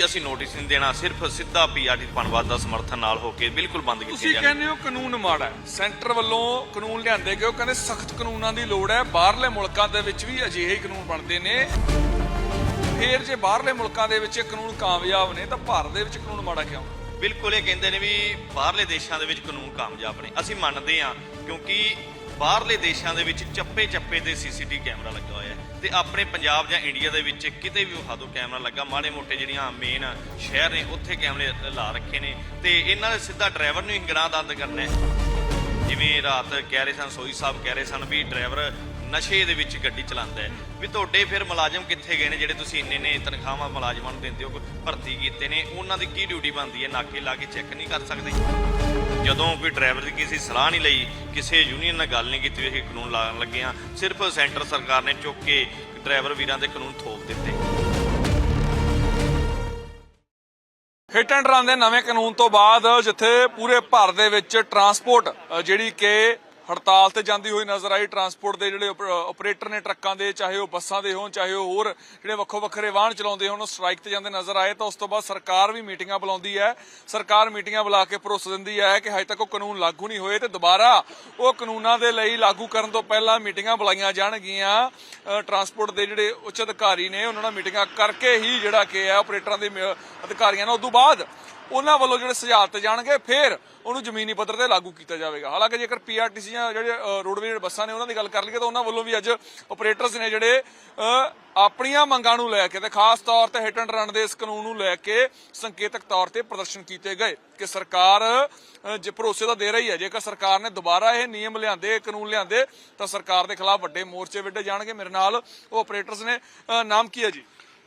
ਕੋਈ ਅਸੀਂ ਨੋਟਿਸ ਨਹੀਂ ਦੇਣਾ ਸਿਰਫ ਸਿੱਧਾ ਪੀਆਰਟੀ ਪਨਵਾਦ ਦਾ ਸਮਰਥਨ ਨਾਲ ਹੋ ਕੇ ਬਿਲਕੁਲ ਬੰਦ ਕੀਤੇ ਤੁਸੀਂ ਜਾਣ ਕਹਿੰਦੇ ਹੋ ਕਾਨੂੰਨ ਮਾੜਾ ਹੈ। ਸੈਂਟਰ ਵੱਲੋਂ ਕਾਨੂੰਨ ਲਿਆਂਦੇ ਗਏ ਉਹ ਕਹਿੰਦੇ ਸਖਤ ਕਾਨੂੰਨਾਂ ਦੀ ਲੋੜ ਹੈ। ਬਾਹਰਲੇ ਮੁਲਕਾਂ ਦੇ ਵਿੱਚ ਵੀ ਅਜਿਹੇ ਹੀ ਕਾਨੂੰਨ ਬਣਦੇ ਨੇ। ਫੇਰ ਜੇ ਬਾਹਰਲੇ ਮੁਲਕਾਂ ਦੇ ਵਿੱਚ ਇਹ ਕਾਨੂੰਨ ਕਾਮਯਾਬ ਨੇ ਤਾਂ ਭਾਰਤ ਦੇ ਵਿੱਚ ਕਾਨੂੰਨ ਮਾੜਾ ਕਿਉਂ? ਬਿਲਕੁਲ ਇਹ ਕਹਿੰਦੇ ਨੇ ਵੀ ਬਾਹਰਲੇ ਦੇਸ਼ਾਂ ਦੇ ਵਿੱਚ ਕਾਨੂੰਨ ਕਾਮਯਾਬ ਨੇ। ਅਸੀਂ ਮੰਨਦੇ ਹਾਂ ਕਿਉਂਕਿ ਬਾਹਰਲੇ ਦੇਸ਼ਾਂ ਦੇ ਵਿੱਚ ਚੱਪੇ ਚੱਪੇ ਤੇ ਸੀਸੀਟੀ ਕੈਮਰਾ ਲੱਗਾ ਹੋਇਆ ਹੈ ਤੇ ਆਪਣੇ ਪੰਜਾਬ ਜਾਂ ਇੰਡੀਆ ਦੇ ਵਿੱਚ ਕਿਤੇ ਵੀ ਉਹ ਦਿਓ ਕੈਮਰਾ ਲੱਗਾ, ਮਾੜੇ ਮੋਟੇ ਜਿਹੜੀਆਂ ਮੇਨ ਸ਼ਹਿਰ ਨੇ, ਉੱਥੇ ਕੈਮਰੇ ਲਾ ਰੱਖੇ ਨੇ ਤੇ ਇਹਨਾਂ ਦੇ ਸਿੱਧਾ ਡਰਾਈਵਰ ਨੂੰ ਹੀ ਗਨਾਹ ਦੰਦ ਕਰਨਾ ਹੈ। ਜਿਵੇਂ ਰਾਤ ਕਹਿ ਰਹੇ ਸਨ, ਸੋਈ ਸਾਹਿਬ ਕਹਿ ਰਹੇ ਸਨ ਵੀ ਡਰਾਈਵਰ ਨਸ਼ੇ ਦੇ ਵਿੱਚ ਗੱਡੀ ਚਲਾਉਂਦਾ ਹੈ। ਵੀ ਤੁਹਾਡੇ ਫਿਰ ਮੁਲਾਜ਼ਮ ਕਿੱਥੇ ਗਏ ਨੇ ਜਿਹੜੇ ਤੁਸੀਂ ਇੰਨੇ ਨੇ ਤਨਖਾਹਾਂ ਮੁਲਾਜ਼ਮਾਂ ਨੂੰ ਦਿੰਦੇ ਹੋ ਭਰਤੀ ਕੀਤੇ ਨੇ, ਉਹਨਾਂ ਦੀ ਕੀ ਡਿਊਟੀ ਬਣਦੀ ਹੈ? ਨਾਕੇ ਲਾ ਕੇ ਚੈੱਕ ਨਹੀਂ ਕਰ ਸਕਦੇ। ਜਦੋਂ ਕੋਈ ਡਰਾਈਵਰ ਦੀ ਕਿਸੇ ਸਲਾਹ ਨਹੀਂ ਲਈ, ਕਿਸੇ ਯੂਨੀਅਨ ਨਾਲ ਗੱਲ ਨਹੀਂ ਕੀਤੀ ਵੀ ਇਹ ਕਾਨੂੰਨ ਲਾਉਣ ਲੱਗੇ ਆ ਸਿਰਫ ਸੈਂਟਰ ਸਰਕਾਰ ਨੇ ਚੁੱਕ ਕੇ ਡਰਾਈਵਰ ਵੀਰਾਂ ਦੇ ਕਾਨੂੰਨ ਥੋਪ ਦਿੱਤੇ। ਹਿੱਟ ਐਂਡ ਰਨ ਦੇ ਨਵੇਂ ਕਾਨੂੰਨ ਤੋਂ ਬਾਅਦ ਜਿੱਥੇ ਪੂਰੇ ਭਾਰਤ ਦੇ ਵਿੱਚ ਟਰਾਂਸਪੋਰਟ ਜਿਹੜੀ ਕਿ ਹੜਤਾਲ ਤੇ ਜਾਂਦੀ ਹੋਈ ਨਜ਼ਰ ਆਈ। ਟਰਾਂਸਪੋਰਟ ਦੇ ਜਿਹੜੇ ਆਪਰ- ਆਪਰੇਟਰ ਨੇ ਟਰੱਕਾਂ ਦੇ, ਚਾਹੇ ਉਹ ਬੱਸਾਂ ਦੇ ਹੋਣ, ਚਾਹੇ ਉਹ ਹੋਰ ਜਿਹੜੇ ਵੱਖੋ ਵੱਖਰੇ ਵਾਹਨ ਚਲਾਉਂਦੇ ਹੋਣ, ਉਹ ਸਟ੍ਰਾਈਕ ਤੇ ਜਾਂਦੇ ਨਜ਼ਰ ਆਏ ਤਾਂ ਉਸ ਤੋਂ ਬਾਅਦ ਸਰਕਾਰ ਵੀ ਮੀਟਿੰਗਾਂ ਬੁਲਾਉਂਦੀ ਹੈ। ਸਰਕਾਰ ਮੀਟਿੰਗਾਂ ਬੁਲਾ ਕੇ ਭਰੋਸਾ ਦਿੰਦੀ ਹੈ ਕਿ ਹਜੇ ਤੱਕ ਉਹ ਕਾਨੂੰਨ ਲਾਗੂ ਨਹੀਂ ਹੋਏ ਤੇ ਦੁਬਾਰਾ ਉਹ ਕਾਨੂੰਨਾਂ ਦੇ ਲਈ ਲਾਗੂ ਕਰਨ ਤੋਂ ਪਹਿਲਾਂ ਮੀਟਿੰਗਾਂ ਬੁਲਾਈਆਂ ਜਾਣਗੀਆਂ। ਟਰਾਂਸਪੋਰਟ ਦੇ ਜਿਹੜੇ ਉੱਚ ਅਧਿਕਾਰੀ ਨੇ, ਉਹਨਾਂ ਨਾਲ ਮੀਟਿੰਗਾਂ ਕਰਕੇ ਹੀ ਜਿਹੜਾ ਕਿ ਹੈ ਆਪਰੇਟਰਾਂ ਦੇ ਮ- ਅਧਿਕਾਰੀਆਂ ਨਾਲ। ਤੋਂ ਬਾਅਦ ਉਹਨਾਂ ਵੱਲੋਂ ਜਿਹੜੇ ਸੁਝਾਅ ਤੇ ਜਾਣਗੇ ਫਿਰ ਉਹਨੂੰ ਜ਼ਮੀਨੀ ਪੱਧਰ ਤੇ ਲਾਗੂ ਕੀਤਾ ਜਾਵੇਗਾ। ਹਾਲਾਂਕਿ ਜੇਕਰ ਪੀਆਰਟੀਸੀ ਜਾਂ ਜਿਹੜੇ ਅ, ਰੋਡਵੇਜ਼ ਜਿਹੜੇ ਬੱਸਾਂ ਨੇ ਉਹਨਾਂ ਦੀ ਗੱਲ ਕਰ ਲਈਏ ਤਾਂ ਉਹਨਾਂ ਵੱਲੋਂ ਵੀ ਅੱਜ ਆਪਰੇਟਰਸ ਨੇ ਜਿਹੜੇ ਆਪਣੀਆਂ ਮੰਗਾਂ ਨੂੰ ਲੈ ਕੇ ਤੇ ਖਾਸ ਤੌਰ ਤੇ ਹਿੱਟ ਐਂਡ ਰਨ ਦੇ ਇਸ ਕਾਨੂੰਨ ਨੂੰ ਲੈ ਕੇ ਸੰਕੇਤਕ ਤੌਰ ਤੇ ਪ੍ਰਦਰਸ਼ਨ ਕੀਤੇ ਗਏ ਕਿ ਸਰਕਾਰ ਜੇ ਭਰੋਸੇ ਤਾਂ ਦੇ ਰਹੀ ਹੈ। ਜੇਕਰ ਸਰਕਾਰ ਨੇ ਦੁਬਾਰਾ ਇਹ ਨਿਯਮ ਲਿਆਂਦੇ ਕਾਨੂੰਨ ਲਿਆਂਦੇ ਤਾਂ ਸਰਕਾਰ ਦੇ ਖਿਲਾਫ ਵੱਡੇ ਮੋਰਚੇ ਵਿੱਢੇ ਜਾਣਗੇ। ਮੇਰੇ ਨਾਲ ਉਹ ਆਪਰੇਟਰਸ ਨੇ ਨਾਮ ਕੀ ਹੈ ਜੀ?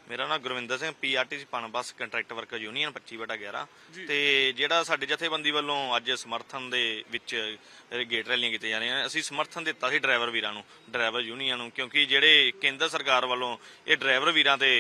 ਮੇਰਾ ਨਾਮ Gurvinder Singh PRTC Punbus contract worker union 25 ਬਟਾ 11 ਤੇ ਜਿਹੜਾ ਸਾਡੇ ਜਥੇਬੰਦੀ ਵੱਲੋਂ ਅੱਜ ਸਮਰਥਨ ਦੇ ਵਿੱਚ ਗੇਟ ਰੈਲੀਆਂ ਕੀਤੀਆਂ ਜਾ ਰਹੀਆਂ ਅਸੀਂ ਸਮਰਥਨ ਦਿੱਤਾ ਸੀ ਡਰਾਈਵਰ ਵੀਰਾਂ ਨੂੰ ਡਰਾਈਵਰ ਯੂਨੀਅਨ ਨੂੰ ਕਿਉਂਕਿ ਜਿਹੜੇ ਕੇਂਦਰ ਸਰਕਾਰ ਵੱਲੋਂ ਇਹ ਡਰਾਈਵਰ ਵੀਰਾਂ ਤੇ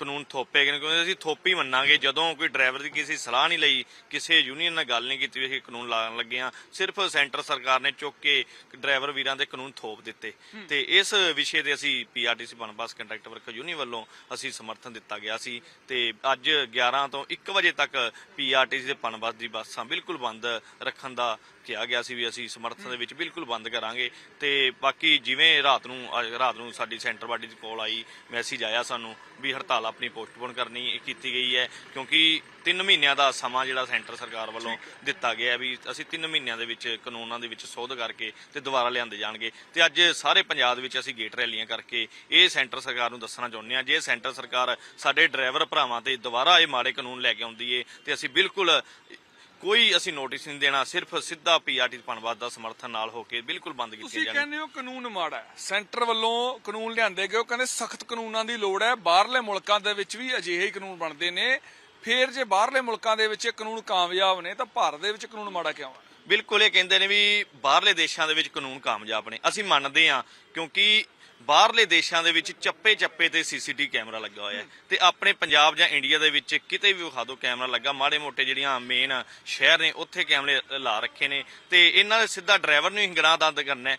ਕਾਨੂੰਨ ਥੋਪੇ ਗਏ ਨੇ ਕਿਉਂਕਿ ਅਸੀਂ ਥੋਪੀ ਮੰਨਾਂਗੇ ਜਦੋਂ ਕੋਈ ਡਰਾਈਵਰ ਦੀ ਕਿਸੇ ਸਲਾਹ ਨਹੀਂ ਲਈ ਕਿਸੇ ਯੂਨੀਅਨ ਨਾਲ ਗੱਲ ਨਹੀਂ ਕੀਤੀ ਵੀ ਇਹ ਕਾਨੂੰਨ ਲਾਉਣ ਲੱਗੇ ਆ ਸਿਰਫ ਸੈਂਟਰ ਸਰਕਾਰ ਨੇ ਚੁੱਕ ਕੇ ਡਰਾਈਵਰ ਵੀਰਾਂ ਦੇ ਕਾਨੂੰਨ ਥੋਪ ਦਿੱਤੇ। ਤੇ ਇਸ ਵਿਸ਼ੇ ਤੇ ਅਸੀਂ PRTC bus contract worker union ਵੱਲੋਂ ਅਸੀਂ ਸਮਰਥਨ ਦਿੱਤਾ ਗਿਆ ਸੀ। ਤੇ ਅੱਜ 11 ਤੋਂ 1 ਵਜੇ ਤੱਕ ਪੀਆਰਟੀਸੀ ਦੇ ਪਨਬਸ ਦੀ ਬੱਸਾਂ ਬਿਲਕੁਲ ਬੰਦ ਰੱਖਣ ਦਾ ਕਿਹਾ ਗਿਆ ਸੀ ਵੀ ਅਸੀਂ ਸਮਰਥਨ ਦੇ ਵਿੱਚ ਬਿਲਕੁਲ ਬੰਦ ਕਰਾਂਗੇ। ਤੇ ਬਾਕੀ ਜਿਵੇਂ ਰਾਤ ਨੂੰ ਰਾਤ ਨੂੰ ਸਾਡੀ ਸੈਂਟਰ ਬਾਡੀ ਦੀ ਕਾਲ ਆਈ ਮੈਸੇਜ ਆਇਆ ਸਾਨੂੰ ਵੀ ਹੜਤਾਲ ਆਪਣੀ ਪੋਸਟਪੋਨ ਕਰਨੀ ਕੀਤੀ ਗਈ ਹੈ ਕਿਉਂਕਿ 3 ਮਹੀਨਿਆਂ ਦਾ ਸਮਾਂ ਜਿਹੜਾ ਸੈਂਟਰ ਸਰਕਾਰ ਵੱਲੋਂ ਦਿੱਤਾ ਗਿਆ ਵੀ ਅਸੀਂ 3 ਮਹੀਨਿਆਂ ਦੇ ਵਿੱਚ ਕਾਨੂੰਨਾਂ ਦੇ ਵਿੱਚ ਸੋਧ ਕਰਕੇ ਤੇ ਦੁਬਾਰਾ ਲਿਆਂਦੇ ਜਾਣਗੇ। ਤੇ ਅੱਜ ਸਾਰੇ ਪੰਜਾਬ ਦੇ ਵਿੱਚ ਅਸੀਂ ਗੇਟ ਰੈਲੀਆਂ ਕਰਕੇ ਇਹ ਸੈਂਟਰ ਸਰਕਾਰ ਨੂੰ ਦੱਸਣਾ ਚਾਹੁੰਦੇ ਹਾਂ ਜੇ ਸੈਂਟਰ ਸਰਕਾਰ ਸਾਡੇ ਡਰਾਈਵਰ ਭਰਾਵਾਂ ਤੇ ਦੁਬਾਰਾ ਇਹ ਮਾੜੇ ਕਾਨੂੰਨ ਲੈ ਕੇ ਆਉਂਦੀ ਏ ਤੇ ਅਸੀਂ ਬਿਲਕੁਲ ਕੋਈ ਅਸੀਂ ਨੋਟਿਸ ਨਹੀਂ ਦੇਣਾ ਸਿਰਫ ਸਿੱਧਾ ਪੀਆਰਟੀ ਪਨਵਾਦ ਦਾ ਸਮਰਥਨ ਨਾਲ ਹੋ ਕੇ ਬਿਲਕੁਲ ਬੰਦ ਕੀਤੇ ਤੁਸੀਂ ਜਾਣਗੇ ਕਹਿੰਦੇ ਹੋ ਕਾਨੂੰਨ ਮਾੜਾ ਹੈ। ਸੈਂਟਰ ਵੱਲੋਂ ਕਾਨੂੰਨ ਲਿਆਂਦੇ ਗਏ ਉਹ ਕਹਿੰਦੇ ਸਖਤ ਕਾਨੂੰਨਾਂ ਦੀ ਲੋੜ ਹੈ। ਬਾਹਰਲੇ ਮੁਲਕਾਂ ਦੇ ਵਿੱਚ ਵੀ ਅਜਿਹੇ ਹੀ ਕਾਨੂੰਨ ਬਣਦੇ ਨੇ। ਫੇਰ ਜੇ ਬਾਹਰਲੇ ਮੁਲਕਾਂ ਦੇ ਵਿੱਚ ਇਹ ਕਾਨੂੰਨ ਕਾਮਯਾਬ ਨੇ ਤਾਂ ਭਾਰਤ ਦੇ ਵਿੱਚ ਕਾਨੂੰਨ ਮਾੜਾ ਕਿਉਂ ਹੈ? ਬਿਲਕੁਲ ਇਹ ਕਹਿੰਦੇ ਨੇ ਵੀ ਬਾਹਰਲੇ ਦੇਸ਼ਾਂ ਦੇ ਵਿੱਚ ਕਾਨੂੰਨ ਕਾਮਯਾਬ ਨੇ। ਅਸੀਂ ਮੰਨਦੇ ਹਾਂ ਕਿਉਂਕਿ ਬਾਹਰਲੇ ਦੇਸ਼ਾਂ ਦੇ ਵਿੱਚ ਚੱਪੇ ਚੱਪੇ ਤੇ ਸੀਸੀਟੀ ਕੈਮਰਾ ਲੱਗਾ ਹੋਇਆ ਹੈ ਤੇ ਆਪਣੇ ਪੰਜਾਬ ਜਾਂ ਇੰਡੀਆ ਦੇ ਵਿੱਚ ਕਿਤੇ ਵੀ ਵਿਖਾ ਦਿਓ, ਕੈਮਰਾ ਲੱਗਾ। ਮਾੜੇ ਮੋਟੇ ਜਿਹੜੀਆਂ ਮੇਨ ਸ਼ਹਿਰ ਨੇ, ਉੱਥੇ ਕੈਮਰੇ ਲਾ ਰੱਖੇ ਨੇ ਤੇ ਇਹਨਾਂ ਦੇ ਸਿੱਧਾ ਡਰਾਈਵਰ ਨੂੰ ਹੀ ਗਨਾਹ ਦੰਦ ਕਰਨਾ ਹੈ।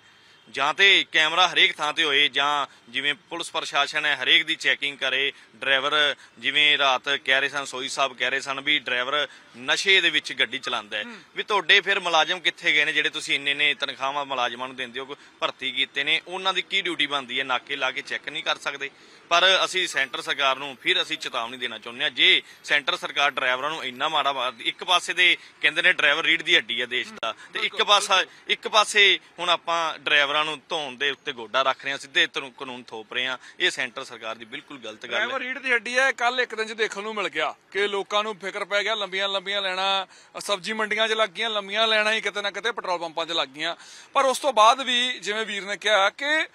ਜਾਂ ਤੇ ਕੈਮਰਾ ਹਰੇਕ ਥਾਂ ਤੇ ਹੋਏ ਜਾਂ ਜਿਵੇਂ ਪੁਲਿਸ ਪ੍ਰਸ਼ਾਸਨ ਹੈ ਹਰੇਕ ਦੀ ਚੈਕਿੰਗ ਕਰੇ ਡਰਾਈਵਰ ਜਿਵੇਂ ਰਾਤ ਕਹਿ ਰਹੇ ਸਨ ਸੋਈ ਸਾਹਿਬ ਕਹਿ ਰਹੇ ਸਨ ਵੀ ਡਰਾਈਵਰ ਨਸ਼ੇ ਦੇ ਵਿੱਚ ਗੱਡੀ ਚਲਾਉਂਦਾ ਹੈ। ਵੀ ਤੁਹਾਡੇ ਫਿਰ ਮੁਲਾਜ਼ਮ ਕਿੱਥੇ ਗਏ ਨੇ ਜਿਹੜੇ ਤੁਸੀਂ ਇੰਨੇ ਨੇ ਤਨਖਾਹਾਂ ਮੁਲਾਜ਼ਮਾਂ ਨੂੰ ਦਿੰਦੇ ਹੋ ਭਰਤੀ ਕੀਤੇ ਨੇ ਉਹਨਾਂ ਦੀ ਕੀ ਡਿਊਟੀ ਬਣਦੀ ਹੈ? ਨਾਕੇ ਲਾ ਕੇ ਚੈੱਕ ਨਹੀਂ ਕਰ ਸਕਦੇ। ਪਰ ਅਸੀਂ ਸੈਂਟਰ ਸਰਕਾਰ ਨੂੰ ਫਿਰ ਅਸੀਂ ਚੇਤਾਵਨੀ ਦੇਣਾ ਚਾਹੁੰਦੇ ਹਾਂ ਜੇ ਸੈਂਟਰ ਸਰਕਾਰ ਡਰਾਈਵਰਾਂ ਨੂੰ ਇੰਨਾ ਮਾੜਾ ਵਾ- ਇੱਕ ਪਾਸੇ ਦੇ ਕਹਿੰਦੇ ਨੇ ਡਰਾਈਵਰ ਰੀੜ ਦੀ ਹੱਡੀ ਹੈ ਦੇਸ਼ ਦਾ ਤੇ ਇੱਕ ਪਾਸਾ ਇੱਕ ਪਾਸੇ ਹੁਣ ਆਪਾਂ ਡਰਾਈਵਰਾਂ ਨੂੰ ਧੌਣ ਦੇ ਉੱਤੇ ਗੋਡਾ ਰੱਖ ਰਹੇ ਹਾਂ ਸਿੱਧੇ ਤਰੂ- ਕਾਨੂੰਨ ਥੋਪ ਰਹੇ ਹਾਂ। ਇਹ ਸੈਂਟਰ ਸਰਕਾਰ ਦੀ ਬਿਲਕੁਲ ਗਲਤ ਗੱਲ ਹੈ। ਡਰਾਈਵਰ ਰੀਡ ਦੀ ਹੱਡੀ ਹੈ ਕੱਲ ਇੱਕ ਦਿਨ ਚ ਦੇਖਣ ਨੂੰ ਮਿਲ ਗਿਆ ਕਿ ਲੋਕਾਂ ਨੂੰ ਫਿਕਰ ਪੈ ਗਿਆ ਲੰਬੀਆਂ ਲੰਬੀਆਂ ਲੈਣਾ ਸਬਜ਼ੀ ਮੰਡੀਆਂ 'ਚ ਲੱਗ ਗਈਆਂ ਲੰਬੀਆਂ ਲੈਣਾ ਹੀ ਕਿਤੇ ਨਾ ਕਿਤੇ ਪੈਟਰੋਲ ਪੰਪਾਂ 'ਚ ਲੱਗ ਗਈਆਂ। ਪਰ ਉਸ ਤੋਂ ਬਾਅਦ ਵੀ ਜਿਵੇਂ ਵੀਰ ਨੇ ਕਿਹਾ ਕਿ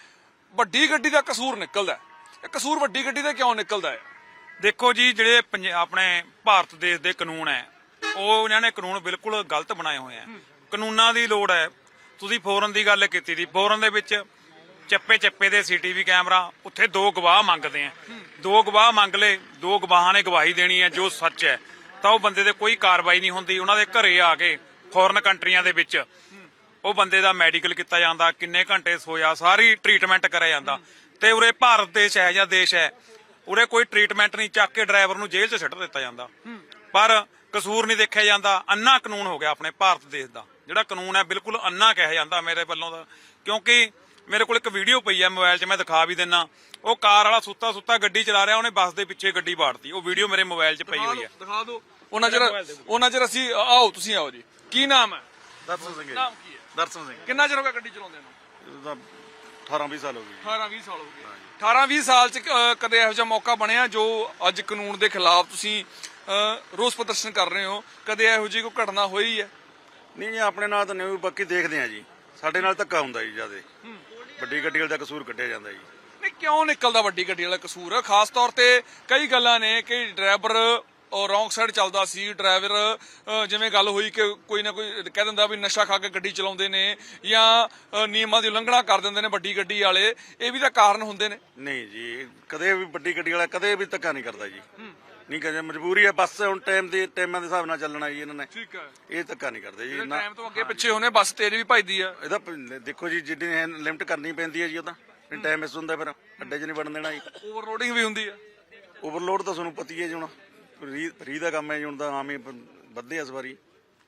ਵੱਡੀ ਗੱਡੀ ਦਾ ਕਸੂਰ ਨਿਕਲਦਾ ਹੈ। ਇਹ ਕਸੂਰ ਵੱਡੀ ਗੱਡੀ ਦਾ ਕਿਉਂ ਨਿਕਲਦਾ ਹੈ? ਦੇਖੋ ਜੀ ਜਿਹੜੇ ਪੰਜ- ਆਪਣੇ ਭਾਰਤ ਦੇਸ਼ ਦੇ ਕਾਨੂੰਨ ਹੈ ਉਹ ਇਹਨਾਂ ਨੇ ਕਾਨੂੰਨ ਬਿਲਕੁਲ ਗਲਤ ਬਣਾਏ ਹੋਏ ਆ ਕਾਨੂੰਨਾਂ ਦੀ ਲੋੜ ਹੈ ਤੁਸੀਂ ਫੋਰਨ ਦੀ ਗੱਲ ਕੀਤੀ ਦੀ ਫੋਰਨ ਦੇ ਵਿੱਚ ਚੱਪੇ ਚੱਪੇ ਦੇ ਸੀਟੀਵੀ ਕੈਮਰਾ, ਉੱਥੇ ਦੋ ਗਵਾਹ ਮੰਗਦੇ ਆ। ਦੋ ਗਵਾਹ ਮੰਗ ਲਏ, ਦੋ ਗਵਾਹਾਂ ਨੇ ਗਵਾਹੀ ਦੇਣੀ ਹੈ ਜੋ ਸੱਚ ਹੈ। ਤਾਂ ਉਹ ਬੰਦੇ ਤੇ ਕੋਈ ਕਾਰਵਾਈ ਨਹੀਂ ਹੁੰਦੀ। ਉਹਨਾਂ ਦੇ ਘਰੇ ਆ ਕੇ ਫੋਰਨ ਕੰਟਰੀਆਂ ਦੇ ਵਿੱਚ ਉਹ ਬੰਦੇ ਦਾ ਮੈਡੀਕਲ ਕੀਤਾ ਜਾਂਦਾ, ਕਿੰਨੇ ਘੰਟੇ ਸੋਇਆ, ਸਾਰੀ ਟ੍ਰੀਟਮੈਂਟ ਕਰਿਆ ਜਾਂਦਾ। ਤੇ ਉਰੇ ਭਾਰਤ ਦੇਸ਼ ਹੈ ਜਾਂ ਦੇਸ਼ ਹੈ, ਉਰੇ ਕੋਈ ਟ੍ਰੀਟਮੈਂਟ ਨਹੀਂ, ਚੱਕ ਕੇ ਡਰਾਈਵਰ ਨੂੰ ਜੇਲ੍ਹ 'ਚ ਛੱਡ ਦਿੱਤਾ ਜਾਂਦਾ। ਪਰ ਕਸੂਰ ਨਹੀਂ ਦੇਖਿਆ ਜਾਂਦਾ। ਅੰਨਾ ਕਾਨੂੰਨ ਹੋ ਗਿਆ ਆਪਣੇ ਭਾਰਤ ਦੇਸ਼ ਦਾ। ਜਿਹੜਾ ਕਾਨੂੰਨ ਹੈ ਬਿਲਕੁਲ ਅੰਨਾ ਕਿਹਾ ਜਾਂਦਾ ਮੇਰੇ ਵੱਲੋਂ ਦਾ ਕਿਉਂਕਿ ਮੇਰੇ ਕੋਲ ਇੱਕ ਵੀਡੀਓ ਪਈ ਹੈ ਮੋਬਾਈਲ 'ਚ ਮੈਂ ਦਿਖਾ ਵੀ ਦਿੰਨਾ। ਉਹ ਕਾਰ ਵਾਲਾ ਸੁੱਤਾ ਸੁੱਤਾ ਗੱਡੀ ਚਲਾ ਰਿਹਾ ਉਹਨੇ ਬੱਸ ਦੇ ਪਿੱਛੇ ਗੱਡੀ ਬਾੜਤੀ ਉਹ ਵੀਡੀਓ ਮੇਰੇ ਮੋਬਾਈਲ 'ਚ ਪਈ ਹੋਈ ਹੈ। ਦਿਖਾ ਦਿਓ। ਉਹਨਾਂ ਚਿਰ ਉਹਨਾਂ ਚਿਰ ਅਸੀਂ ਆਓ ਤੁਸੀਂ ਆਓ ਜੀ। ਕੀ ਨਾਮ ਹੈ? ਦਰਸ਼ਨ ਸਿੰਘ ਨਾਮ ਕੀ ਹੈ? ਦਰਸ਼ਨ ਸਿੰਘ। ਕਿੰਨਾ ਚਿਰ ਹੋ ਗਿਆ ਗੱਡੀ ਚਲਾਉਂਦੇ ਨੂੰ? ਇਹ ਤਾਂ 18 20 ਸਾਲ ਹੋ ਗਏ। 18 20 ਸਾਲ ਹੋ ਗਏ। 18 20 ਸਾਲ ਚ ਕਦੇ ਇਹੋ ਜਿਹਾ ਮੌਕਾ ਬਣਿਆ ਜੋ ਅੱਜ ਕਾਨੂੰਨ ਦੇ ਖਿਲਾਫ ਤੁਸੀਂ ਰੋਸ ਪ੍ਰਦਰਸ਼ਨ ਕਰ ਰਹੇ ਹੋ? ਕਦੇ ਇਹੋ ਜਿਹੀ ਕੋਈ ਘਟਨਾ ਹੋਈ ਹੈ? ਨਹੀਂ ਜੀ ਆਪਣੇ ਨਾਲ ਤਾਂ ਨਹੀਂ ਬਾਕੀ ਦੇਖਦੇ ਆ ਜੀ। ਸਾਡੇ ਨਾਲ ਧੱਕਾ ਹੁੰਦਾ ਜੀ ਜਿਆਦੇ। ਵੱਡੀ ਗੱਡੀ ਵਾਲੇ ਦਾ ਕਸੂਰ ਕੱਢਿਆ ਜਾਂਦਾ ਜੀ। ਨਹੀਂ ਕਿਉਂ ਨਿਕਲਦਾ ਵੱਡੀ ਗੱਡੀ ਵਾਲਾ ਕਸੂਰ? ਖਾਸ ਤੌਰ ਤੇ ਕਈ ਗੱਲਾਂ ਨੇ ਕਿ ਡਰਾਈਵਰ ਉਹ ਰੌਂਗ ਸਾਈਡ ਚੱਲਦਾ ਸੀ ਡਰਾਈਵਰ ਅ, ਜਿਵੇਂ ਗੱਲ ਹੋਈ ਕਿ ਕੋਈ ਨਾ ਕੋਈ ਕਹਿ ਦਿੰਦਾ ਵੀ ਨਸ਼ਾ ਖਾ ਕੇ ਗੱਡੀ ਚਲਾਉਂਦੇ ਨੇ ਜਾਂ ਅ, ਨਿਯਮਾਂ ਦੀ ਉਲੰਘਣਾ ਕਰ ਦਿੰਦੇ ਨੇ ਵੱਡੀ ਗੱਡੀ ਵਾਲੇ ਇਹ ਵੀ ਤਾਂ ਕਾਰਨ ਹੁੰਦੇ ਨੇ। ਨਹੀਂ ਜੀ ਕਦੇ ਵੀ ਵੱਡੀ ਗੱਡੀ ਵਾਲਾ ਕਦੇ ਵੀ ਧੱਕਾ ਨਹੀਂ ਕਰਦਾ ਜੀ। ਨਹੀਂ ਕਦੇ ਮਜਬੂਰੀ ਹੈ ਬੱਸ ਹੁਣ ਟਾਈਮ ਦੇ ਟਾਈਮਾਂ ਦੇ ਹਿਸਾਬ ਨਾਲ ਚੱਲਣਾ ਜੀ ਇਹਨਾਂ ਨੇ। ਠੀਕ ਹੈ। ਇਹ ਧੱਕਾ ਨਹੀਂ ਕਰਦੇ ਜੀ ਨਾ ਟਾਈਮ ਤੋਂ ਅੱਗੇ ਪਿੱਛੇ ਹੋਣੇ ਬੱਸ ਤੇਰੀ ਵੀ ਭਜਦੀ ਆ। ਇਹਦਾ ਪ- ਦੇਖੋ ਜੀ ਜਿੱਡੀ ਲਿਮਟ ਕਰਨੀ ਪੈਂਦੀ ਹੈ ਜੀ ਉਹਦਾ ਟਾਈਮ ਮਿਸ ਹੁੰਦਾ ਫਿਰ ਅੱਡੇ 'ਚ ਨਹੀਂ ਵੜਨ ਦੇਣਾ ਜੀ। ਓਵਰਲੋਡਿੰਗ ਵੀ ਹੁੰਦੀ ਆ। ਓਵਰਲੋਡ ਤਾਂ ਤੁਹਾਨੂੰ ਪਤੀ ਹੈ ਜੀ ਹੁਣ। ਫਰੀ ਫਰੀ ਦਾ ਕੰਮ ਹੈ ਜੀ ਹੁਣ ਤਾਂ ਆਮ ਹੀ ਵੱਧੇ ਇਸ ਵਾਰੀ।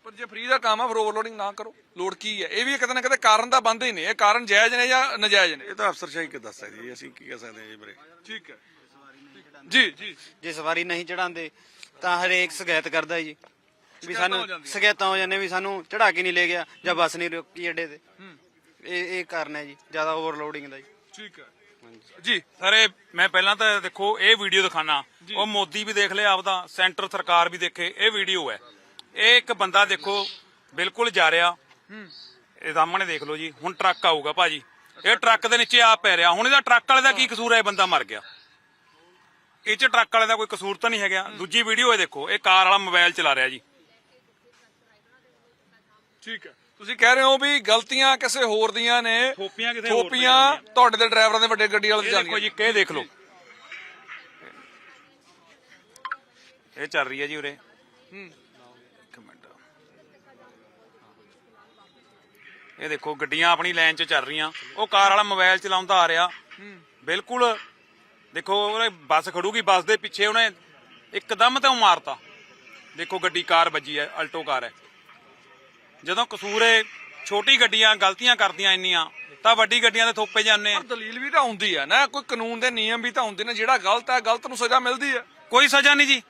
ਪਰ ਜੇ ਫ੍ਰੀ ਦਾ ਕੰਮ ਆ ਫਿਰ ਓਵਰਲੋਡਿੰਗ ਨਾ ਕਰੋ। ਲੋਡ ਕੀ ਹੈ? ਇਹ ਵੀ ਕਿਤੇ ਨਾ ਕਿਤੇ ਕਾਰਨ ਤਾਂ ਬੰਦੇ ਹੀ ਨੇ ਇਹ ਕਾਰਨ ਜਾਇਜ਼ ਨੇ ਜਾਂ ਨਜਾਇਜ਼ ਨੇ? ਇਹ ਤਾਂ ਅਫਸਰਸ਼ਾਹੀ ਕਿ ਦੱਸ ਸਕਦੀ ਜੀ ਅਸੀਂ ਕੀ ਕਹਿ ਸਕਦੇ ਹਾਂ ਜੀ ਵੀਰੇ? ਠੀਕ ਹੈ। ਜੀ ਜੀ ਜੇ। ਸਵਾਰੀ ਨਹੀਂ ਚੜਾਉਂਦੇ ਤਾਂ ਹਰੇਕ ਸ਼ਿਕਾਇਤ ਕਰਦਾ ਜੀ। ਵੀ ਸਾਨੂੰ। ਸ਼ਿਕਾਇਤਾਂ ਹੋ ਜਾਂਦੇ ਵੀ ਸਾਨੂੰ ਚੜਾ ਕੇ ਨਹੀਂ ਲੈ ਗਿਆ ਜਾਂ ਬੱਸ ਨਹੀਂ ਰੋਕੀ ਅੱਡੇ ਤੇ। ਇਹ ਇਹ ਕਾਰਨ ਹੈ ਜੀ ਜ਼ਿਆਦਾ ਓਵਰਲੋਡਿੰਗ ਦਾ ਜੀ। ਠੀਕ ਹੈ। ਜੀ ਸਰ ਮੈਂ ਪਹਿਲਾਂ ਤਾਂ ਦੇਖੋ ਇਹ ਵੀਡੀਓ ਦਿਖਾਣਾ ਉਹ ਮੋਦੀ ਵੀ ਦੇਖ ਲਿਆ ਆਪਦਾ ਸੈਂਟਰ ਸਰਕਾਰ ਵੀ ਦੇਖੇ ਇਹ ਵੀਡੀਓ ਹੈ। ਇਹ ਇੱਕ ਬੰਦਾ ਦੇਖੋ ਬਿਲਕੁਲ ਜਾ ਰਿਹਾ। ਇਹ ਸਾਹਮਣੇ ਦੇਖ ਲਓ ਜੀ ਹੁਣ ਟਰੱਕ ਆਊਗਾ ਭਾਜੀ। ਇਹ ਟਰੱਕ ਦੇ ਨੀਚੇ ਆਪ ਪੈ ਰਿਹਾ। ਹੁਣ ਇਹਦਾ ਟਰੱਕ ਵਾਲੇ ਦਾ ਕੀ ਕਸੂਰ ਹੈ ਇਹ ਬੰਦਾ ਮਰ ਗਿਆ। ਇਹ ਚ ਟਰੱਕ ਵਾਲੇ ਦਾ ਕੋਈ ਕਸੂਰ ਤਾਂ ਨਹੀਂ ਹੈਗਾ। ਦੂਜੀ ਵੀਡੀਓ ਇਹ ਦੇਖੋ ਇਹ ਕਾਰ ਵਾਲਾ ਮੋਬਾਈਲ ਚਲਾ ਰਿਹਾ ਜੀ। ਠੀਕ ਹੈ। ਤੁਸੀਂ ਕਹਿ ਰਹੇ ਹੋ ਵੀ ਗਲਤੀਆਂ ਕਿਸੇ ਹੋਰ ਦੀਆਂ ਨੇ। ਥੋਪੀਆਂ ਕਿਸੇ ਹੋਰ ਦੀਆਂ ਥੋਪੀਆਂ ਤੁਹਾਡੇ ਦੇ ਡਰਾਈਵਰਾਂ ਦੇ ਵੱਡੇ ਗੱਡੀ ਵਾਲੇ ਤੇ ਦੇਖੋ ਜਾਂਦੀਆਂ ਜੀ ਕਿਹ ਦੇਖ ਲਓ। ਇਹ ਚੱਲ ਰਹੀ ਹੈ ਜੀ ਉਰੇ। ਮਿੰਟ। ਇਹ ਦੇਖੋ ਗੱਡੀਆਂ ਆਪਣੀ ਲਾਈਨ 'ਚ ਚੱਲ ਰਹੀਆਂ। ਉਹ ਕਾਰ ਵਾਲਾ ਮੋਬਾਈਲ ਚਲਾਉਂਦਾ ਆ ਰਿਹਾ। ਬਿਲਕੁਲ ਦੇਖੋ ਉਹਨੇ ਬੱਸ ਖੜੂਗੀ ਬੱਸ ਦੇ ਪਿੱਛੇ ਉਹਨੇ ਇੱਕਦਮ ਤੇ ਮਾਰਤਾ। ਦੇਖੋ ਗੱਡੀ ਕਾਰ ਵੱਜੀ ਹੈ ਅਲਟੋ ਕਾਰ ਹੈ। ਜਦੋਂ ਕਸੂਰ ਛੋਟੀ ਗੱਡੀਆਂ ਗਲਤੀਆਂ ਕਰਦੀਆਂ ਇੰਨੀਆਂ ਤਾਂ ਵੱਡੀ ਗੱਡੀਆਂ ਦੇ ਥੋਪੇ ਜਾਂਦੇ ਆ। ਪਰ ਦਲੀਲ ਵੀ ਤਾਂ ਹੁੰਦੀ ਹੈ ਨਾ ਕੋਈ ਕਾਨੂੰਨ ਦੇ ਨਿਯਮ ਵੀ ਤਾਂ ਹੁੰਦੇ ਨੇ ਜਿਹੜਾ ਗਲਤ ਹੈ ਗਲਤ ਨੂੰ ਸਜ਼ਾ ਮਿਲਦੀ ਹੈ ਕੋਈ ਸਜ਼ਾ ਨਹੀਂ ਜੀ।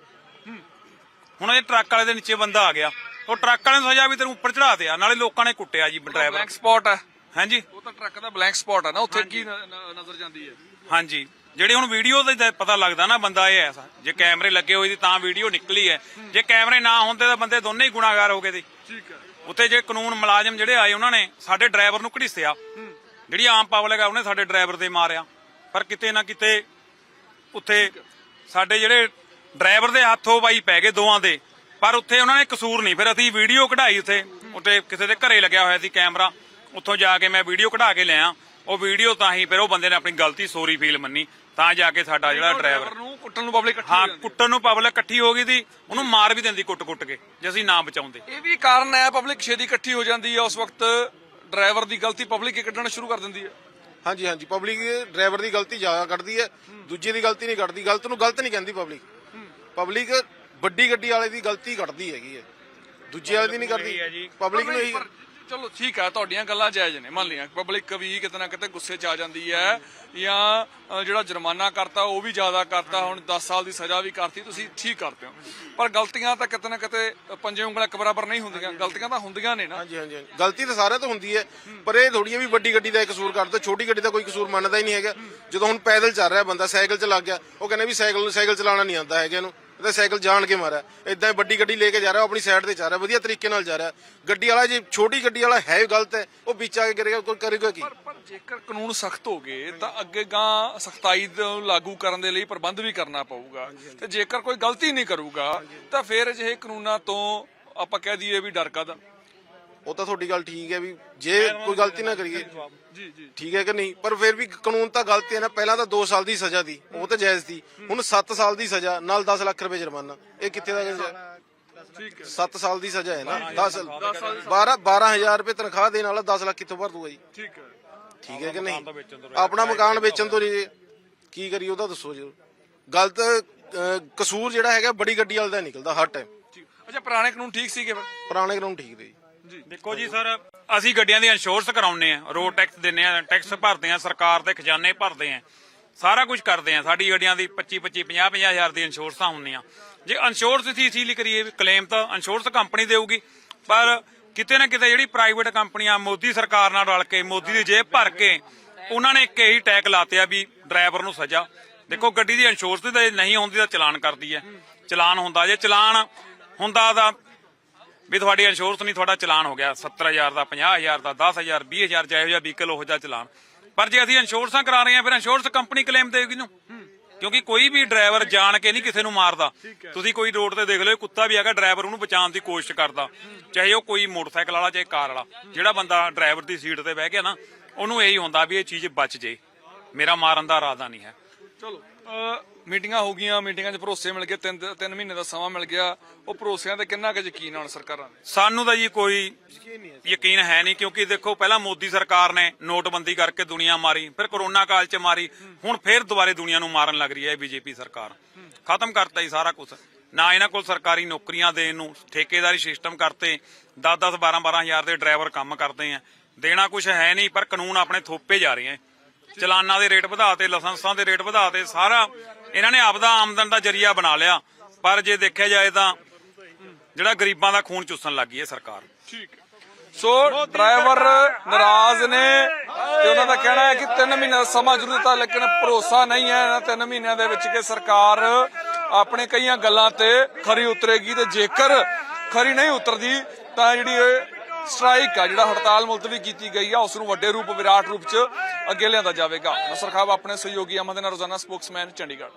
ਹੁਣ ਇਹ ਟਰੱਕ ਵਾਲੇ ਦੇ ਨੀਚੇ ਬੰਦਾ ਆ ਗਿਆ। ਉਹ ਟਰੱਕ ਵਾਲੇ ਨੂੰ ਸਜ਼ਾ ਵੀ ਤੈਨੂੰ ਉੱਪਰ ਚੜਾ ਦਿਆ ਨਾਲੇ ਲੋਕਾਂ ਨੇ ਕੁੱਟਿਆ ਜੀ ਡਰਾਈਵਰ। ਬਲੈਂਕ ਸਪੌਟ ਹੈ ਹਾਂਜੀ। ਉਹ ਤਾਂ ਟਰੱਕ ਦਾ ਬਲੈਂਕ ਸਪੌਟ ਹੈ ਨਾ ਉੱਥੇ ਕੀ ਨਜ਼ਰ ਜਾਂਦੀ ਹੈ ਹਾਂਜੀ। ਜਿਹੜੀ ਹੁਣ ਵੀਡੀਓ ਦਾ ਤਾਂ ਪਤਾ ਲੱਗਦਾ ਨਾ ਬੰਦਾ ਇਹ ਐਸਾ ਜੇ ਕੈਮਰੇ ਲੱਗੇ ਹੋਏ ਸੀ ਤਾਂ ਵੀਡੀਓ ਨਿਕਲੀ ਹੈ। ਜੇ ਕੈਮਰੇ ਨਾ ਹੁੰਦੇ ਤਾਂ ਬੰਦੇ ਦੋਨੇ ਹੀ ਗੁਨਾਹਗਾਰ ਹੋ ਗਏ ਸੀ। ਠੀਕ ਹੈ। ਉੱਥੇ ਜੇ ਕਾਨੂੰਨ ਮੁਲਾਜ਼ਮ ਜਿਹੜੇ ਆਏ ਉਹਨਾਂ ਨੇ ਸਾਡੇ ਡਰਾਈਵਰ ਨੂੰ ਘੜੀਸਿਆ। ਜਿਹੜੀ ਆਮ ਪਬਲਿਕ ਆ ਉਹਨੇ ਸਾਡੇ ਡਰਾਈਵਰ ਤੇ ਮਾਰਿਆ। ਪਰ ਕਿਤੇ ਨਾ ਕਿਤੇ ਉੱਥੇ ਸਾਡੇ ਜਿਹੜੇ ਡਰਾਈਵਰ ਦੇ ਹੱਥੋਂ ਬਾਈ ਪੈ ਗਏ ਦੋਵਾਂ ਦੇ। ਪਰ ਉੱਥੇ ਉਹਨਾਂ ਨੇ ਕਸੂਰ ਨਹੀਂ ਫਿਰ ਅਸੀਂ ਵੀਡੀਓ ਕਢਾਈ ਉੱਥੇ। ਉੱਥੇ ਕਿਸੇ ਦੇ ਘਰੇ ਲੱਗਿਆ ਹੋਇਆ ਸੀ ਕੈਮਰਾ। ਉੱਥੋਂ ਜਾ ਕੇ ਮੈਂ ਵੀਡੀਓ ਕਢਾ ਕੇ ਲਿਆ ਉਹ ਵੀਡੀਓ ਤਾਂ ਹੀ ਫਿਰ ਉਹ ਬੰਦੇ ਨੇ ਆਪਣੀ ਗਲਤੀ ਸੋਰੀ ਫੀਲ ਮੰਨੀ। ਤਾਂ ਜਾ ਕੇ ਸਾਡਾ ਜਿਹੜਾ ਡਰਾਈਵਰ ਨੂੰ ਕੁੱਟਣ ਨੂੰ ਪਬਲਿਕ ਇਕੱਠੀ ਹਾਂ ਹੋ ਜਾਂਦੀ ਹੈ। ਕੁੱਟਣ ਨੂੰ ਪਬਲਿਕ ਇਕੱਠੀ ਹੋ ਗਈ ਸੀ ਉਹਨੂੰ ਮਾਰ ਵੀ ਦਿੰਦੀ ਕੁੱਟ-ਕੁੱਟ ਕੇ ਜੇ ਅਸੀਂ ਨਾ ਬਚਾਉਂਦੇ ਇਹ ਵੀ ਕਾਰਨ ਹੈ ਪਬਲਿਕ ਛੇਤੀ ਇਕੱਠੀ ਹੋ ਜਾਂਦੀ ਹੈ ਉਸ ਵਕਤ ਡਰਾਈਵਰ ਦੀ ਗਲਤੀ ਪਬਲਿਕ ਹੀ ਕੱਢਣਾ ਸ਼ੁਰੂ ਕਰ ਦਿੰਦੀ ਹੈ ਹਾਂਜੀ ਹਾਂਜੀ ਪਬਲਿਕ ਡਰਾਈਵਰ ਦੀ ਗਲਤੀ ਜ਼ਿਆਦਾ ਕੱਢਦੀ ਹੈ ਦੂਜੇ ਦੀ ਗਲਤੀ ਨਹੀਂ ਕੱਢਦੀ ਗਲਤ ਨੂੰ ਗਲਤ ਨਹੀਂ ਕਹਿੰਦੀ ਪਬਲਿਕ ਪਬਲਿਕ ਵੱਡੀ ਗੱਡੀ ਵਾਲੇ ਦੀ ਗਲਤੀ ਕੱਢਦੀ ਹੈਗੀ ਹੈ ਦੂਜੇ ਵਾਲੇ ਦੀ ਨਹੀਂ। ਕਰਦੀ ਪਬਲਿਕ ਨੂੰ ਇਹੀ ਪਰ ਚਲੋ ਠੀਕ ਹੈ ਤੁਹਾਡੀਆਂ ਗੱਲਾਂ ਜਾਇਜ਼ ਨੇ ਮੰਨ ਲਈਆਂ। ਪਬਲਿਕ ਵੀ ਕਿਤੇ ਨਾ ਕਿਤੇ ਗੁੱਸੇ 'ਚ ਆ ਜਾਂਦੀ ਹੈ ਜਾਂ ਅ, ਜਿਹੜਾ ਜੁਰਮਾਨਾ ਕਰਤਾ ਉਹ ਵੀ ਜ਼ਿਆਦਾ ਕਰਤਾ ਹੁਣ 10 ਸਾਲ ਦੀ ਸਜ਼ਾ ਵੀ ਕਰਤੀ ਤੁਸੀਂ ਠੀਕ ਕਰਦੇ ਹੋ। ਪਰ ਗਲਤੀਆਂ ਤਾਂ ਕਿਤੇ ਨਾ ਕਿਤੇ ਪੰਜੇ ਉਂਗਲਾਂ ਇੱਕ ਬਰਾਬਰ ਨਹੀਂ ਹੁੰਦੀਆਂ ਗਲਤੀਆਂ ਤਾਂ ਹੁੰਦੀਆਂ ਨੇ ਨਾ। ਹਾਂਜੀ ਹਾਂਜੀ ਹਾਂਜੀ। ਗਲਤੀ ਤਾਂ ਸਾਰਿਆਂ ਤੋਂ ਹੁੰਦੀ ਹੈ ਪਰ ਇਹ ਥੋੜੀ ਹੈ ਵੀ ਵੱਡੀ ਗੱਡੀ ਦਾ ਇਹ ਕਸੂਰ ਕਰਦਾ ਛੋਟੀ ਗੱਡੀ ਦਾ ਕੋਈ ਕਸੂਰ ਮੰਨਦਾ ਹੀ ਨਹੀਂ ਹੈਗਾ। ਜਦੋਂ ਹੁਣ ਪੈਦਲ ਚੱਲ ਰਿਹਾ ਬੰਦਾ ਸਾਈਕਲ 'ਚ ਲੱਗ ਗਿਆ ਉਹ ਕਹਿੰਦੇ ਵੀ ਸਾਈਕਲ ਸਾਈਕਲ ਚਲਾਉਣਾ ਨਹੀਂ ਆਉਂਦਾ ਹੈਗਾ ਇਹਨੂੰ। ਇਹ ਤਾਂ ਸਾਈਕਲ ਜਾਣ ਕੇ ਮਾਰਿਆ। ਇਦਾਂ ਵੱਡੀ ਗੱਡੀ ਲੈ ਕੇ ਜਾ ਰਿਹਾ ਉਹ ਆਪਣੀ ਸਾਈਡ ਤੇ ਜਾ ਰਿਹਾ ਵਧੀਆ ਤਰੀਕੇ ਨਾਲ ਜਾ ਰਿਹਾ। ਗੱਡੀ ਵਾਲਾ ਜੇ ਛੋਟੀ ਗੱਡੀ ਵਾਲਾ ਹੈ ਗਲਤ ਹੈ ਉਹ ਵਿੱਚ ਆ ਕੇ ਕਰੇਗਾ ਕੋਈ ਕਰੇਗਾ ਕੀ? ਪਰ ਪਰ ਜੇਕਰ ਕਾਨੂੰਨ ਸਖਤ ਹੋ ਗਏ ਤਾਂ ਅੱਗੇ ਗਾਂ ਸਖਤਾਈ ਨੂੰ ਲਾਗੂ ਕਰਨ ਦੇ ਲਈ ਪ੍ਰਬੰਧ ਵੀ ਕਰਨਾ ਪਊਗਾ। ਤੇ ਜੇਕਰ ਕੋਈ ਗਲਤੀ ਨਹੀਂ ਕਰੂਗਾ ਤਾਂ ਫਿਰ ਅਜਿਹੇ ਕਾਨੂੰਨਾਂ ਤੋਂ ਆਪਾਂ ਕਹਿ ਦਈਏ ਵੀ ਡਰ ਕਾਦਾ ਉਹ ਤਾਂ ਤੁਹਾਡੀ ਗੱਲ ਠੀਕ ਹੈ ਵੀ ਜੇ ਕੋਈ ਗਲਤੀ ਨਾ ਕਰੀਏ। ਜੀ ਜੀ। ਠੀਕ ਹੈ ਕਿ ਨਹੀਂ? ਪਰ ਫਿਰ ਵੀ ਕਾਨੂੰਨ ਤਾਂ ਗਲਤ ਹੈ ਨਾ। ਪਹਿਲਾਂ ਤਾਂ 2 ਸਾਲ ਦੀ ਸਜ਼ਾ ਦੀ ਉਹ ਤਾਂ ਜਾਇਜ਼ ਸੀ। ਹੁਣ 7 ਸਾਲ ਦੀ ਸਜ਼ਾ ਨਾਲ 10 ਲੱਖ ਰੁਪਏ ਜੁਰਮਾਨਾ। ਇਹ ਕਿੱਥੇ ਦਾ ਹੈ ਠੀਕ ਹੈ। 7 ਸਾਲ ਦੀ ਸਜ਼ਾ ਹੈ ਨਾ। 10 12 12000 ਰੁਪਏ ਤਨਖਾਹ ਦੇਣ ਵਾਲਾ 10 ਲੱਖ ਕਿੱਥੋਂ ਭਰ ਦੂਗਾ ਜੀ? ਠੀਕ ਹੈ। ਠੀਕ ਹੈ ਕਿ ਨਹੀਂ? ਆਪਣਾ ਮਕਾਨ ਵੇਚਣ ਤੋਂ ਜੀ। ਕੀ ਕਰੀ ਉਹਦਾ ਦੱਸੋ ਜੀ। ਗਲਤ ਕਸੂਰ ਜਿਹੜਾ ਹੈਗਾ ਬੜੀ ਗੱਡੀ ਵਾਲੇ ਦਾ ਨਿਕਲਦਾ ਹਰ ਟਾਈਮ ਅੱਛਾ ਪੁਰਾਣੇ ਕਾਨੂੰਨ ਠੀਕ ਸੀਗੇ ਪੁਰਾਣੇ ਕਾਨੂੰਨ ਠੀਕ ਜੀ। ਦੇਖੋ ਜੀ ਸਰ, ਅਸੀਂ ਗੱਡੀਆਂ ਦੀ ਇੰਸ਼ੋਰੈਂਸ ਕਰਾਉਂਦੇ ਆ ਰੋਡ ਟੈਕਸ ਦਿੰਨੇ ਆ ਟੈਕਸ ਭਰਦੇ ਆ ਸਰਕਾਰ ਦੇ ਖਜ਼ਾਨੇ ਭਰਦੇ ਆ ਸਾਰਾ ਕੁਝ ਕਰਦੇ ਆ ਸਾਡੀ ਗੱਡੀਆਂ ਦੀ 25 25 50 50 ਹਜ਼ਾਰ ਦੀ ਇੰਸ਼ੋਰੈਂਸਾਂ ਹੁੰਦੀਆਂ। ਜੇ ਇੰਸ਼ੋਰੈਂਸ ਅਸੀਂ ਇਸੇ ਲਈ ਕਰੀਏ ਕਲੇਮ ਤਾਂ ਇੰਸ਼ੋਰੈਂਸ ਕੰਪਨੀ ਦੇਊਗੀ, ਪਰ ਕਿਤੇ ਨਾ ਕਿਤੇ ਜਿਹੜੀ ਪ੍ਰਾਈਵੇਟ ਕੰਪਨੀਆਂ, ਮੋਦੀ ਸਰਕਾਰ ਨਾਲ ਰਲ ਕੇ, ਮੋਦੀ ਦੀ ਜੇਬ ਭਰ ਕੇ, ਉਹਨਾਂ ਨੇ ਇੱਕ ਇਹੀ ਟੈਗ ਲਾਤੇ ਵੀ ਡਰਾਈਵਰ ਨੂੰ ਸਜ਼ਾ। ਦੇਖੋ, ਗੱਡੀ ਦੀ ਇੰਸ਼ੋਰੈਂਸ ਤੇ ਨਹੀਂ ਹੁੰਦੀ ਤਾਂ ਚਲਾਨ ਕਰਦੀ ਹੈ। ਚਲਾਨ ਹੁੰਦਾ, ਜੇ ਚਲਾਨ ਹੁੰਦਾ ਤਾਂ ਵੀ ਤੁਹਾਡੀ ਇੰਸ਼ੋਰੈਂਸ ਨਹੀਂ ਤੁਹਾਡਾ ਚਲਾਨ ਹੋ ਗਿਆ। 70000 ਦਾ 50000 ਦਾ 10000 20000 ਜਿਹੋ ਜਿਹਾ ਵਹੀਕਲ ਉਹ ਜਿਹਾ ਚਲਾਨ। ਪਰ ਜੇ ਅਸੀਂ ਇੰਸ਼ੋਰੈਂਸਾਂ ਕਰਾ ਰਹੇ ਹਾਂ ਫਿਰ ਇੰਸ਼ੋਰੈਂਸ ਕੰਪਨੀ ਕਲੇਮ ਦੇਗੀ ਨੂੰ ਕਿਉਂਕਿ ਕੋਈ ਵੀ ਡਰਾਈਵਰ ਜਾਣ ਕੇ ਨਹੀਂ ਕਿਸੇ ਨੂੰ ਮਾਰਦਾ। ਤੁਸੀਂ ਕੋਈ ਰੋਡ ਤੇ ਦੇਖ ਲਓ ਕੁੱਤਾ ਵੀ ਹੈਗਾ ਡਰਾਈਵਰ ਉਹਨੂੰ ਬਚਾਉਣ ਦੀ ਕੋਸ਼ਿਸ਼ ਕਰਦਾ। ਚਾਹੇ ਉਹ ਕੋਈ ਮੋਟਰਸਾਈਕਲ ਵਾਲਾ ਚਾਹੇ ਕਾਰ ਵਾਲਾ। ਜਿਹੜਾ ਬੰਦਾ ਡਰਾਈਵਰ ਦੀ ਸੀਟ ਤੇ ਬਹਿ ਗਿਆ ਨਾ ਉਹਨੂੰ ਇਹੀ ਹੁੰਦਾ ਵੀ ਇਹ ਚੀਜ਼ ਬਚ ਜੇ। ਮੇਰਾ ਮਾਰਨ ਦਾ ਇਰਾਦਾ ਨਹੀਂ ਹੈ। ਚਲੋ ਮੀਟਿੰਗਾਂ ਹੋ ਗਈਆਂ ਮੀਟਿੰਗਾਂ 'ਚ ਭਰੋਸੇ ਮਿਲ ਗਏ ਤਿੰਨ ਤਿੰਨ ਮਹੀਨੇ ਦਾ ਸਮਾਂ ਮਿਲ ਗਿਆ। ਉਹ ਭਰੋਸਿਆਂ ਤੇ ਕਿੰਨਾ ਕੁ ਯਕੀਨ ਆ ਹੁਣ ਸਰਕਾਰਾਂ ਦੇ? ਸਾਨੂੰ ਤਾਂ ਜੀ ਕੋਈ ਯਕੀਨ ਹੈ ਨਹੀਂ ਕਿਉਂਕਿ ਦੇਖੋ ਪਹਿਲਾਂ ਮੋਦੀ ਸਰਕਾਰ ਨੇ ਨੋਟਬੰਦੀ ਕਰਕੇ ਦੁਨੀਆ ਮਾਰੀ ਫਿਰ ਕਰੋਨਾ ਕਾਲ ਚ ਮਾਰੀ ਹੁਣ ਫਿਰ ਦੁਬਾਰੇ ਦੁਨੀਆ ਨੂੰ ਮਾਰਨ ਲੱਗ ਰਹੀ ਹੈ ਬੀਜੇਪੀ ਸਰਕਾਰ। ਖਤਮ ਕਰਤਾ ਜੀ ਸਾਰਾ ਕੁਝ ਨਾ ਇਹਨਾਂ ਕੋਲ ਸਰਕਾਰੀ ਨੌਕਰੀਆਂ ਦੇਣ ਨੂੰ ਠੇਕੇਦਾਰੀ ਸਿਸਟਮ ਕਰਤੇ 10-10 12-12 ਹਜ਼ਾਰ ਦੇ ਡਰਾਈਵਰ ਕੰਮ ਕਰਦੇ ਆ। ਦੇਣਾ ਕੁਝ ਹੈ ਨਹੀਂ ਪਰ ਕਾਨੂੰਨ ਆਪਣੇ ਥੋਪੇ ਜਾ ਰਹੇ ਆ। ਚਲਾਨਾਂ ਦੇ ਰੇਟ ਵਧਾਤੇ ਲਾਇਸੈਂਸਾਂ ਦੇ ਰੇਟ ਵਧਾਤੇ ਸਾਰਾ ਇਹਨਾਂ ਨੇ ਆਪਦਾ ਆਮਦਨ ਦਾ ਜਰੀਆ ਬਣਾ ਲਿਆ। ਪਰ ਜੇ ਦੇਖਿਆ ਜਾਏ ਤਾਂ ਜਿਹੜਾ ਗਰੀਬਾਂ ਦਾ ਖੂਨ ਚੁੱਸਣ ਲੱਗੀ ਹੈ ਸਰਕਾਰ। ਸੋ ਡਰਾਈਵਰ ਨਾਰਾਜ਼ ਨੇ ਤੇ ਉਹਨਾਂ ਦਾ ਕਹਿਣਾ ਹੈ ਕਿ 3 ਮਹੀਨੇ ਦਾ ਸਮਾਂ ਜ਼ਰੂਰ ਦਿੱਤਾ ਲੇਕਿਨ ਭਰੋਸਾ ਨਹੀਂ ਹੈ ਇਹਨਾਂ 3 ਮਹੀਨਿਆਂ ਦੇ ਵਿੱਚ ਕਿ ਸਰਕਾਰ ਆਪਣੇ ਕਈਆਂ ਗੱਲਾਂ ਤੇ ਖਰੀ ਉਤਰੇਗੀ ਤੇ ਜੇਕਰ ਖਰੀ ਨਹੀਂ ਉਤਰਦੀ ਤਾਂ ਜਿਹੜੀ ਸਟ੍ਰਾਈਕ ਆ, ਜਿਹੜਾ ਹੜਤਾਲ ਮੁਲਤਵੀ ਕੀਤੀ ਗਈ ਆ ਉਸ ਨੂੰ ਵੱਡੇ ਰੂਪ, ਵਿਰਾਟ ਰੂਪ ਚ ਅੱਗੇ ਲਿਆਂਦਾ ਜਾਵੇਗਾ। ਨਸਰ ਖਾਬ ਆਪਣੇ ਸਹਿਯੋਗੀ ਅਮਨ ਦੇ ਨਾਲ ਰੋਜ਼ਾਨਾ ਸਪੋਕਸਮੈਨ ਚੰਡੀਗੜ੍ਹ।